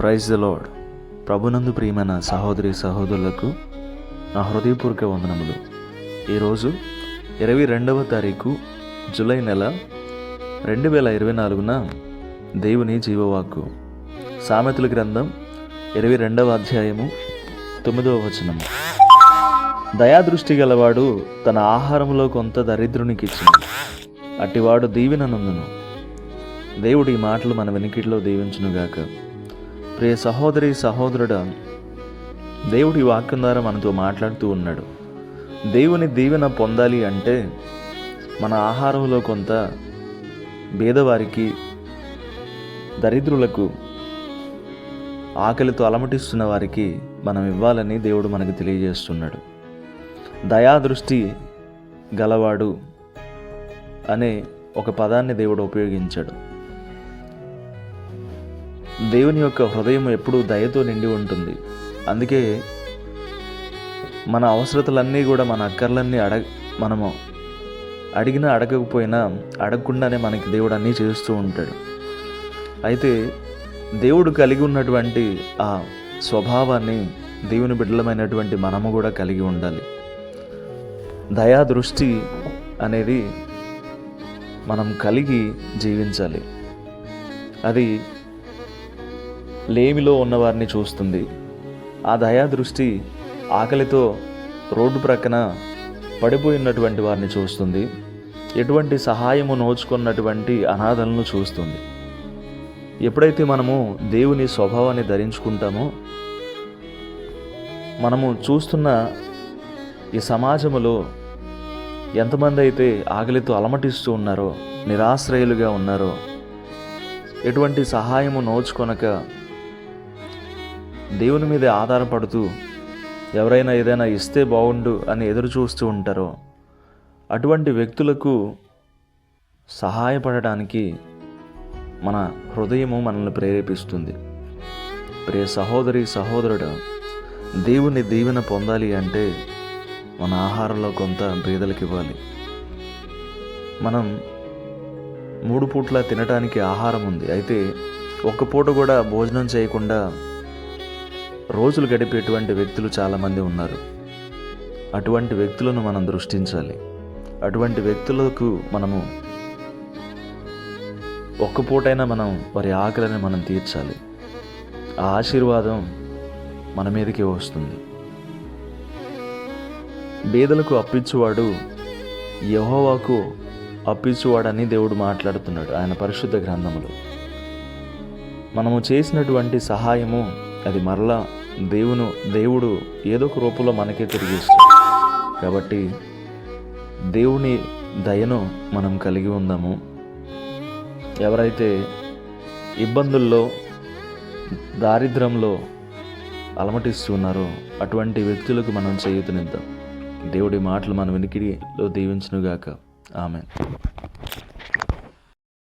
Praise the lord ప్రభునందు ప్రియమైన సహోదరి సహోదరులకు నా హృదయపూర్వక వందనములు. ఈరోజు ఇరవై రెండవ తారీఖు జూలై నెల రెండు వేల ఇరవై నాలుగున దేవుని జీవవాక్కు. సామెతల గ్రంథం ఇరవై రెండవ అధ్యాయము తొమ్మిదవ వచనము. దయాదృష్టి గలవాడు తన ఆహారంలో కొంత దరిద్రునికి ఇచ్చింది అట్టివాడు దీవిననందును దేవుడి ఈ మాటలు మన వెనికిట్లో దీవించునుగాక. ప్రియ సహోదరి సహోదరుడు దేవుడి వాక్యం ద్వారా మనతో మాట్లాడుతూ ఉన్నాడు. దేవుని దీవెన పొందాలి అంటే మన ఆహారంలో కొంత బేదవారికి దరిద్రులకు ఆకలితో అలమటిస్తున్న వారికి మనం ఇవ్వాలని దేవుడు మనకు తెలియజేస్తున్నాడు. దయాదృష్టి గలవాడు అనే ఒక పదాన్ని దేవుడు ఉపయోగించాడు. దేవుని యొక్క హృదయం ఎప్పుడూ దయతో నిండి ఉంటుంది. అందుకే మన అవసరతలన్నీ కూడా మన అక్కర్లన్నీ అడగ మనము అడిగినా అడగకపోయినా అడగకుండానే మనకి దేవుడు అన్నీ చేస్తూ ఉంటాడు. అయితే దేవుడు కలిగి ఉన్నటువంటి ఆ స్వభావాన్ని దేవుని బిడ్డలమైనటువంటి మనము కూడా కలిగి ఉండాలి. దయా దృష్టి అనేది మనం కలిగి జీవించాలి. అది లేమిలో ఉన్నవారిని చూస్తుంది. ఆ దయా దృష్టి ఆకలితో రోడ్డు ప్రక్కన పడిపోయినటువంటి వారిని చూస్తుంది. ఎటువంటి సహాయము నోచుకున్నటువంటి అనాథలను చూస్తుంది. ఎప్పుడైతే మనము దేవుని స్వభావాన్ని ధరించుకుంటామో మనము చూస్తున్న ఈ సమాజములో ఎంతమంది అయితే ఆకలితో అలమటిస్తూ ఉన్నారో నిరాశ్రయులుగా ఉన్నారో ఎటువంటి సహాయము నోచుకొనక దేవుని మీద ఆధారపడుతూ ఎవరైనా ఏదైనా ఇస్తే బాగుండు అని ఎదురు చూస్తూ ఉంటారో అటువంటి వ్యక్తులకు సహాయపడటానికి మన హృదయము మనల్ని ప్రేరేపిస్తుంది. ప్రియ సహోదరి సహోదరుడు దేవుని దీవెన పొందాలి అంటే మన ఆహారంలో కొంత బీదలకు ఇవ్వాలి. మనం మూడు పూట్ల తినడానికి ఆహారం ఉంది. అయితే ఒక్క పూట కూడా భోజనం చేయకుండా రోజులు గడిపేటువంటి వ్యక్తులు చాలామంది ఉన్నారు. అటువంటి వ్యక్తులను మనం దృష్టించాలి. అటువంటి వ్యక్తులకు మనము ఒక్క పూటైనా మనం వారి ఆకలిని మనం తీర్చాలి. ఆ ఆశీర్వాదం మన మీదకి వస్తుంది. బేదలకు అప్పించువాడు యహోవాకు అప్పించువాడని దేవుడు మాట్లాడుతున్నాడు ఆయన పరిశుద్ధ గ్రంథములో మనము చేసినటువంటి సహాయము అది మరలా దేవును దేవుడు ఏదో ఒక రూపంలో మనకే తిరిగిస్తాడు కాబట్టి దేవుని దయను మనం కలిగి ఉందాము. ఎవరైతే ఇబ్బందుల్లో దారిద్రంలో అలమటిస్తున్నారో అటువంటి వ్యక్తులకు మనం చేయుతనిద్దాం. దేవుడి మాటలు మన వినికిడిలో దీవించునుగాక. ఆమె